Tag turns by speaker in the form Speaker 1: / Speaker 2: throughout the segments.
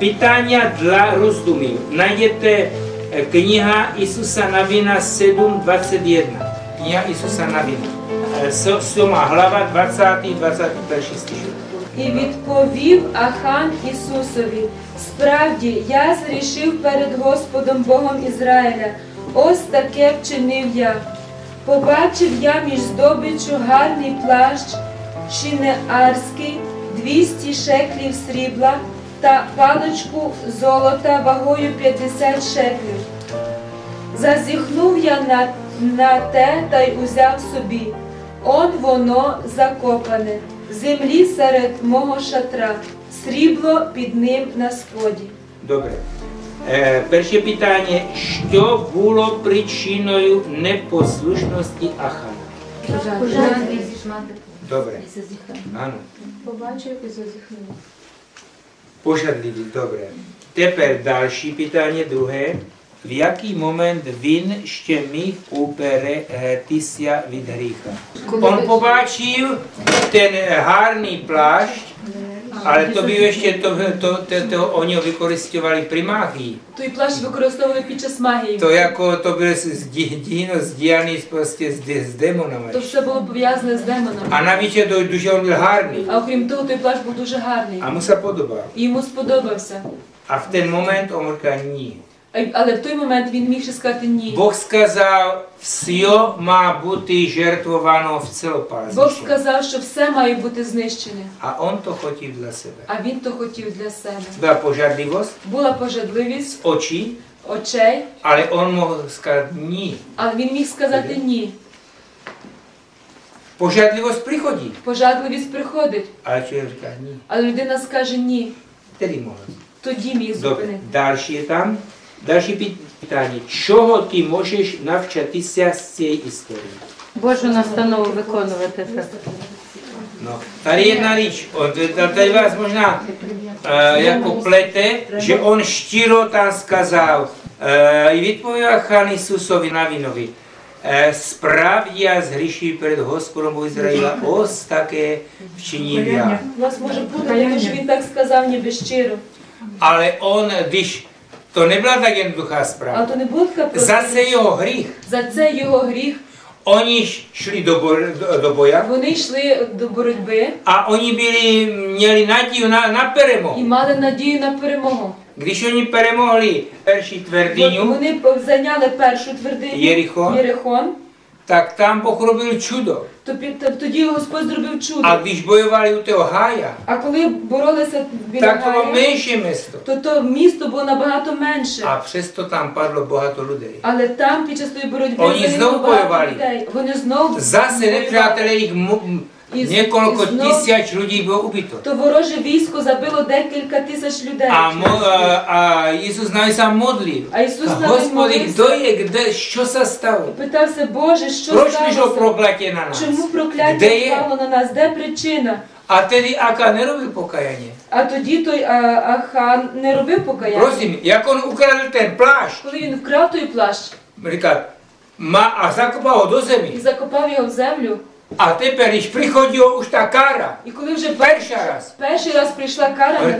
Speaker 1: Питання для роздумів. Найдете книга Ісуса Навіна 7.21. Книга Ісуса Навіна. Е, сьо- Сьома глава 20-21 стих.
Speaker 2: І відповів Ахан Ісусові: Справді, я зрішив перед Господом Богом Ізраїля. Ось таке вчинив я. Побачив я між здобиччю гарний плащ, шинеарський, 200 шеклів срібла та паличку золота вагою 50 шеклів. Зазіхнув я на, на те та й узяв собі. Он воно закопане, в землі серед мого шатра, срібло під ним на споді.
Speaker 1: Добре. Е, перше питання. Що було причиною непослушності Ахана?
Speaker 3: Пожарний
Speaker 1: Добре. Ану.
Speaker 2: Побачив і зазіхнув.
Speaker 1: Пожадливі, добре. Тепер далі питання друге. В який момент він ще міг уберегтися від гріха? Він побачив ten гарний плащ, але то був ще то, то, то, то вони використовували при магії.
Speaker 2: Той плащ використовували під час магії.
Speaker 1: То яко то було дійно здіяні просто з, де- з демонами.
Speaker 2: То все було пов'язане з демоном.
Speaker 1: А навіть то дуже він був гарний.
Speaker 2: А окрім того, той плащ був дуже гарний.
Speaker 1: А йому се подобав.
Speaker 2: І йому сподобався.
Speaker 1: А в той момент він каже, ні.
Speaker 2: Але в той момент він міг ще сказати ні.
Speaker 1: Бог сказав, все має бути жертвовано в целопалці.
Speaker 2: Бог сказав, що все має бути знищене.
Speaker 1: А он то хотів для себе.
Speaker 2: А він то хотів для себе.
Speaker 1: Була пожадливість,
Speaker 2: Була пожадливість
Speaker 1: очі,
Speaker 2: очей,
Speaker 1: але он мог сказати ні.
Speaker 2: але він міг сказати ні.
Speaker 1: Пожадливість приходить,
Speaker 2: Пожадливість приходить,
Speaker 1: але чоловік каже ні.
Speaker 2: але людина скаже ні.
Speaker 1: Тоді може.
Speaker 2: Тоді міг зупинити.
Speaker 1: далі там. Далі питання. Чого ти можеш навчатися з цієї історії?
Speaker 3: Божу настанову виконувати так.
Speaker 1: No, tady jedna та- tady vás možná е, jako plete, že on štíro tam е, і відповів Хан Ісусові Навінові, е, справді я згрішив перед Господом Богом Ізраїля, ось таке вчинив я.
Speaker 2: У нас може бути, тому що він так сказав ніби щиро.
Speaker 1: Але не була to духа справа.
Speaker 2: А то не було така За
Speaker 1: це його гріх,
Speaker 2: За це його гріх.
Speaker 1: Вони йшли до, bo, до боя.
Speaker 2: Вони йшли до боротьби
Speaker 1: А вони були, мали надію на,
Speaker 2: на
Speaker 1: перемогу.
Speaker 2: і мали надію на перемогу.
Speaker 1: Když oni перемогли
Speaker 2: першу
Speaker 1: твердиню,
Speaker 2: Вони зайняли першу твердиню
Speaker 1: Єрихон,
Speaker 2: Єрихон,
Speaker 1: так там Бог робив чудо.
Speaker 2: Тобі- під- тоді Господь зробив чудо.
Speaker 1: А když bojovali u toho hája,
Speaker 2: А коли боролися біля
Speaker 1: tak to bylo menší město.
Speaker 2: то то місто було набагато менше.
Speaker 1: A přesto tam padlo багато людей.
Speaker 2: Але там під час тої боротьби
Speaker 1: Вони
Speaker 2: загинуло
Speaker 1: знову
Speaker 2: багато
Speaker 1: воювали.
Speaker 2: людей. Вони знову
Speaker 1: Zase
Speaker 2: воювали.
Speaker 1: nepřátelé jich mu-
Speaker 2: І з-
Speaker 1: několik
Speaker 2: і знов-
Speaker 1: tisíc lidí bylo ubito.
Speaker 2: То вороже військо забило декілька тисяч людей.
Speaker 1: A, mo, a, a Ісус навіть сам modlil.
Speaker 2: А Ісус навіть
Speaker 1: Господи,
Speaker 2: молився.
Speaker 1: хто є, де, що це стало?
Speaker 2: Питався, Боже, що
Speaker 1: Проč пішло
Speaker 2: сталося?
Speaker 1: прокляття на нас?
Speaker 2: Чому прокляття
Speaker 1: Де є?
Speaker 2: впало на нас? Де причина?
Speaker 1: А тоді Ака не робив покаяння.
Speaker 2: А тоді той а, Ахан не робив покаяння.
Speaker 1: Prosím, jak on ukradl ten plášť,
Speaker 2: Коли він вкрав той плащ
Speaker 1: má a zakopal ho do
Speaker 2: і
Speaker 1: zemi.
Speaker 2: закопав його в землю,
Speaker 1: A teper, když приходила už ta kára,
Speaker 2: і коли вже
Speaker 1: перший раз,
Speaker 2: перший раз прийшла кара, на них,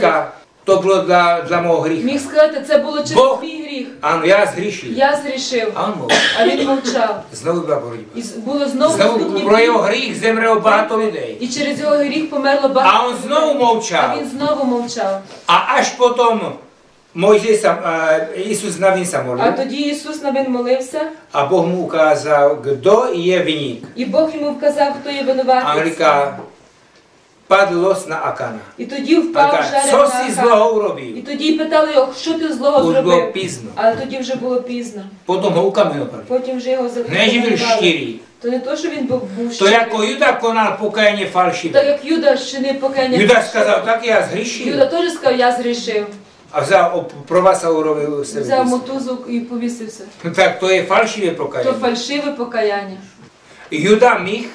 Speaker 1: to bylo dla, dla mého hříchu.
Speaker 2: міг сказати, це було через
Speaker 1: Бог.
Speaker 2: твій гріх.
Speaker 1: Ano, já zhříšil.
Speaker 2: Я зрішив,
Speaker 1: on mohl.
Speaker 2: а він мовчав.
Speaker 1: Znovu byla borotba.
Speaker 2: І з- було знову наступні
Speaker 1: pro jeho
Speaker 2: дні.
Speaker 1: hřích zemřelo багато людей.
Speaker 2: І через його гріх померло багато.
Speaker 1: on znovu
Speaker 2: людей. А він знову мовчав.
Speaker 1: A až potom Uh, Isus Navin se
Speaker 2: А тоді Ісус на він молився,
Speaker 1: a Boh mu ukázal, kdo je viník.
Speaker 2: і Бог йому вказав, хто є винуватець.
Speaker 1: padl los na Akana.
Speaker 2: І тоді впав жереб
Speaker 1: co
Speaker 2: на
Speaker 1: si
Speaker 2: Ахан.
Speaker 1: zloho
Speaker 2: І тоді питали його, що ти злого зробив.
Speaker 1: pízno.
Speaker 2: Але тоді вже було пізно.
Speaker 1: Potom ho ukamenovali.
Speaker 2: Потім вже його
Speaker 1: Ne, že byl
Speaker 2: закопали. То не то, що він був, був щирий.
Speaker 1: jako Juda konal pokajně
Speaker 2: Так
Speaker 1: falšivé.
Speaker 2: як Юда ще не покаяння.
Speaker 1: Juda сказал, tak já
Speaker 2: Юда теж сказав, я зрішив.
Speaker 1: Vás a urobil se
Speaker 2: Взяв мотузок і повісився.
Speaker 1: Je falšivé
Speaker 2: То
Speaker 1: pokajení.
Speaker 2: фальшиве покаяння.
Speaker 1: Juda mých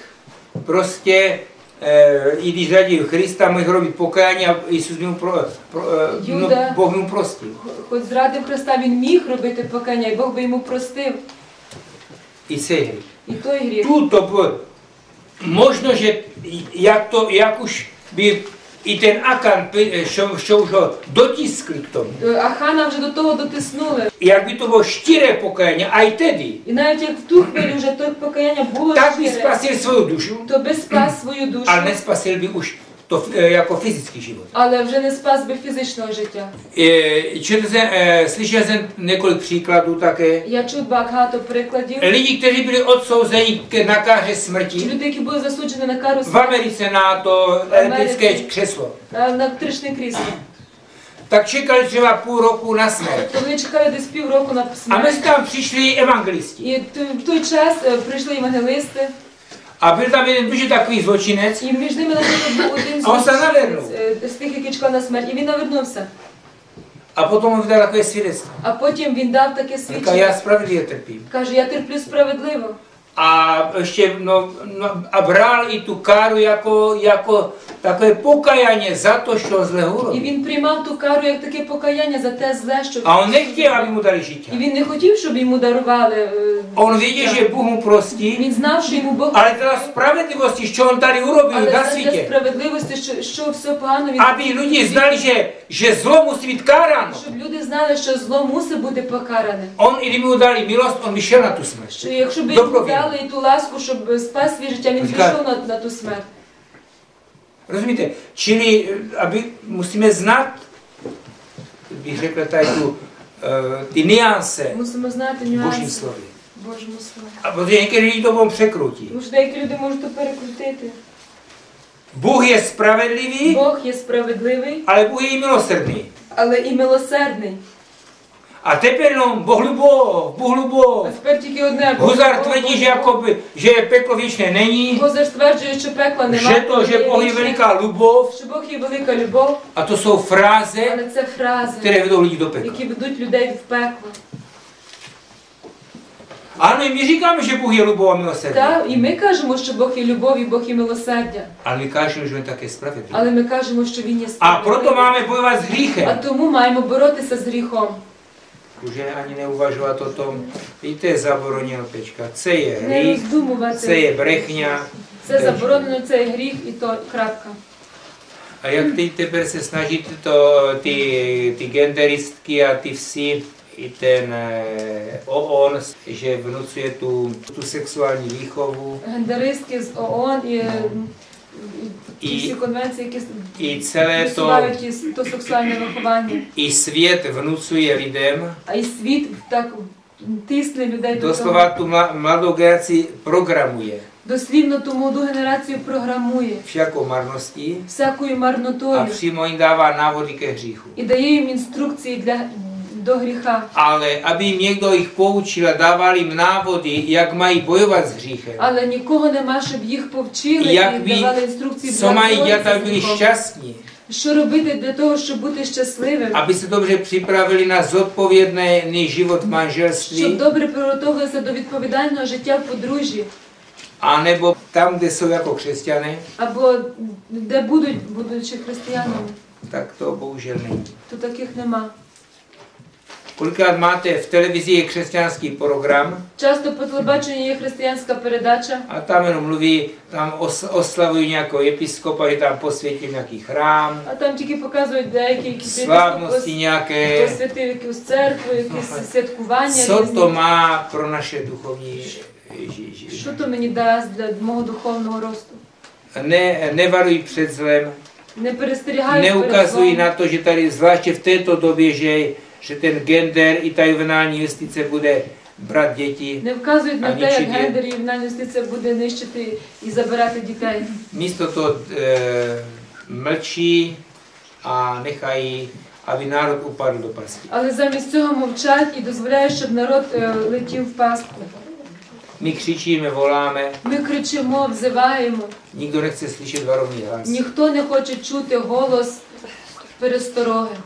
Speaker 1: prostě, e, i když radil Krista, mohl robit pokání a Isus mu pro, pro, e, no,
Speaker 2: Juda.
Speaker 1: Bůh mu prostil.
Speaker 2: Хоч зрадив Христа, він міг робити покаяння, і Бог би йому простив.
Speaker 1: I цей hřích.
Speaker 2: І той гріх.
Speaker 1: Tu to bylo, možno, že jak, to, jak už by i ten Akan, pi- що, що вже дотискли к тому.
Speaker 2: Е, Ахана вже до того дотиснули.
Speaker 1: І якби то було щире покаяння, а й тоді,
Speaker 2: І навіть як в ту хвилю вже то покаяння було
Speaker 1: так би
Speaker 2: щире,
Speaker 1: спасив свою душу,
Speaker 2: то би спас свою душу,
Speaker 1: але не спасив би уж то, е, як фізичний живот.
Speaker 2: але вже не спас би фізичного життя.
Speaker 1: E, Četl jsem, e, slyšel jsem několik příkladů také.
Speaker 2: Я чув багато прикладів.
Speaker 1: Lidi, kteří byli odsouzeni k nakáře smrti,
Speaker 2: Люди, які були засуджені на кару
Speaker 1: v Americe na to elektrické
Speaker 2: Americe.
Speaker 1: křeslo,
Speaker 2: е, на електричне крісло,
Speaker 1: tak čekali třeba půl roku na smrt.
Speaker 2: то вони чекали десь півроку на
Speaker 1: A mezi
Speaker 2: смерть.
Speaker 1: tam přišli evangelisti.
Speaker 2: І т- в той час е, прийшли євангелисти,
Speaker 1: A byl tam jeden дуже takový zločinec.
Speaker 2: і між ними наприклад, був один
Speaker 1: А
Speaker 2: злочинець,
Speaker 1: навернув.
Speaker 2: е, з тих, які чекали на смерть, і він навернувся.
Speaker 1: A potom mu vydal takové svědectvo.
Speaker 2: А потім він дав таке
Speaker 1: Říká, já
Speaker 2: свідчення.
Speaker 1: spravedlivě trpím.
Speaker 2: Каже, я терплю справедливо.
Speaker 1: A ještě, no, no, a bral i tu káru jako, jako takové pokajání za to, što zle
Speaker 2: І
Speaker 1: urobil.
Speaker 2: він приймав ту кару як таке покаяння за те зле, що
Speaker 1: A on nechtěl, aby mu dali žitě.
Speaker 2: і він не хотів, щоб йому дарували. е,
Speaker 1: On věděl, že Bůh mu prostí,
Speaker 2: Він знав, що йому Бог
Speaker 1: ale teda spravedlivosti, що on tady urobil
Speaker 2: але
Speaker 1: na
Speaker 2: для справедливості, що, що все погано він
Speaker 1: aby lidi znali, že, že zlo musí být káráno.
Speaker 2: щоб люди знали, що зло мусить бути покаране.
Speaker 1: On, i kdyby mu dali milost, on by šel na tu smrt.
Speaker 2: Що якщо б йому дали і ту ласку, щоб спас своє життя, він
Speaker 1: Říká-
Speaker 2: пішов на, на ту смерть.
Speaker 1: Rozumíte? Čili, aby musíme znát, bych řekl tady tu, eh, ty niance
Speaker 2: Мусимо знати
Speaker 1: v Božím
Speaker 2: нюанси
Speaker 1: slově.
Speaker 2: Божому слові.
Speaker 1: A protože některý lidi to budou překrutí.
Speaker 2: Тому що деякі люди можуть то перекрутити.
Speaker 1: Bůh je spravedlivý,
Speaker 2: Бог є справедливий,
Speaker 1: ale Bůh je i milosrdný.
Speaker 2: але і милосердний.
Speaker 1: A teper jenom Boh любов, Bůh
Speaker 2: А тепер тільки одне. Бог-
Speaker 1: Huzar
Speaker 2: Бог-
Speaker 1: tvrdí,
Speaker 2: Бог-
Speaker 1: že, jakoby, že peklo věčné není,
Speaker 2: Гозар стверджує, що пекла немає.
Speaker 1: že to, že Boh je veliká любов.
Speaker 2: Що Бог є велика любов,
Speaker 1: A to jsou fráze,
Speaker 2: але це фрази,
Speaker 1: které vedou lidi do pekla.
Speaker 2: які ведуть людей в пекло.
Speaker 1: Ano, i my říkáme, že Bůh je любов a milosrdný.
Speaker 2: Та, і ми кажемо, що Бог є любов і Бог є милосердя.
Speaker 1: Ale my kážeme, že on je také spravedlivý.
Speaker 2: Але ми кажемо, що він є
Speaker 1: A
Speaker 2: справедливий.
Speaker 1: proto máme bojovat s
Speaker 2: А тому маємо боротися з гріхом.
Speaker 1: Уже ani neuvažovat o tom, víte, zaboroněno tečka. Це je
Speaker 2: Не
Speaker 1: hřích,
Speaker 2: роздумувати.
Speaker 1: це є брехня.
Speaker 2: Це заборонено, це є гріх і то крапка.
Speaker 1: A jak teď teper se snažit to, ty, ty genderistky a ty vsi, i ten eh, OON, že vnucuje tu, tu sexuální výchovu
Speaker 2: Гендеристки з ООН і, е, і ті
Speaker 1: І-
Speaker 2: всі конвенції, які висувають ті- то сексуальне виховання.
Speaker 1: i svět vnucuje lidem,
Speaker 2: А і світ так тисне людей до
Speaker 1: doslova tu mla- mladou generaci
Speaker 2: Дослівно ту молоду генерацію програмує.
Speaker 1: Všakou marností
Speaker 2: всякою марнотою.
Speaker 1: Přímo jim dává návody ke hříchu.
Speaker 2: і дає їм інструкції для, до гріха.
Speaker 1: Ale aby jim někdo jich poučil a dával jim návody, jak mají bojovat s hříchem,
Speaker 2: Але нікого нема, щоб їх повчили
Speaker 1: Як
Speaker 2: і давали інструкції
Speaker 1: co mají dělat,
Speaker 2: боротися
Speaker 1: aby
Speaker 2: з
Speaker 1: byli šťastní,
Speaker 2: Що робити для того, щоб бути щасливим?
Speaker 1: aby se dobře připravili na zodpovědný život v
Speaker 2: Щоб добре приготувалися до відповідального життя в подружжі,
Speaker 1: anebo tam, kde jsou jako křesťané,
Speaker 2: або де будуть, будучи християнами,
Speaker 1: tak to bohužel není.
Speaker 2: то таких нема.
Speaker 1: Kolikrát máte v televizi je křesťanský program
Speaker 2: Часто по телебаченню є християнська передача,
Speaker 1: a tam jenom mluví, tam os, oslavují nějakého episkopa, že tam posvětí nějaký chrám,
Speaker 2: а там тільки показують деякі якісь
Speaker 1: slavnosti nějaké.
Speaker 2: посвятив якусь церкву, якісь святкування.
Speaker 1: Co
Speaker 2: різні.
Speaker 1: to má pro naše duchovní ži- ži-
Speaker 2: Що то мені дасть для мого духовного росту?
Speaker 1: Ne, nevarují před zlem,
Speaker 2: Не перестерігають перед
Speaker 1: neukazují
Speaker 2: злом.
Speaker 1: na to, že tady, zvláště v této době, že, že ten gender i ta juvenální justice bude brát děti.
Speaker 2: Не вказують на те, як гендер і ювенальна юстиція буде нищити і забирати дітей.
Speaker 1: Místo to e, mlčí a nechají, aby národ upadl do pasti.
Speaker 2: Але замість цього мовчать і дозволяють, щоб народ е, летів в пастку.
Speaker 1: My křičíme, voláme,
Speaker 2: Ми кричимо, взиваємо.
Speaker 1: nikdo nechce slyšet varovný hlas.
Speaker 2: Ніхто не хоче чути голос перестороги.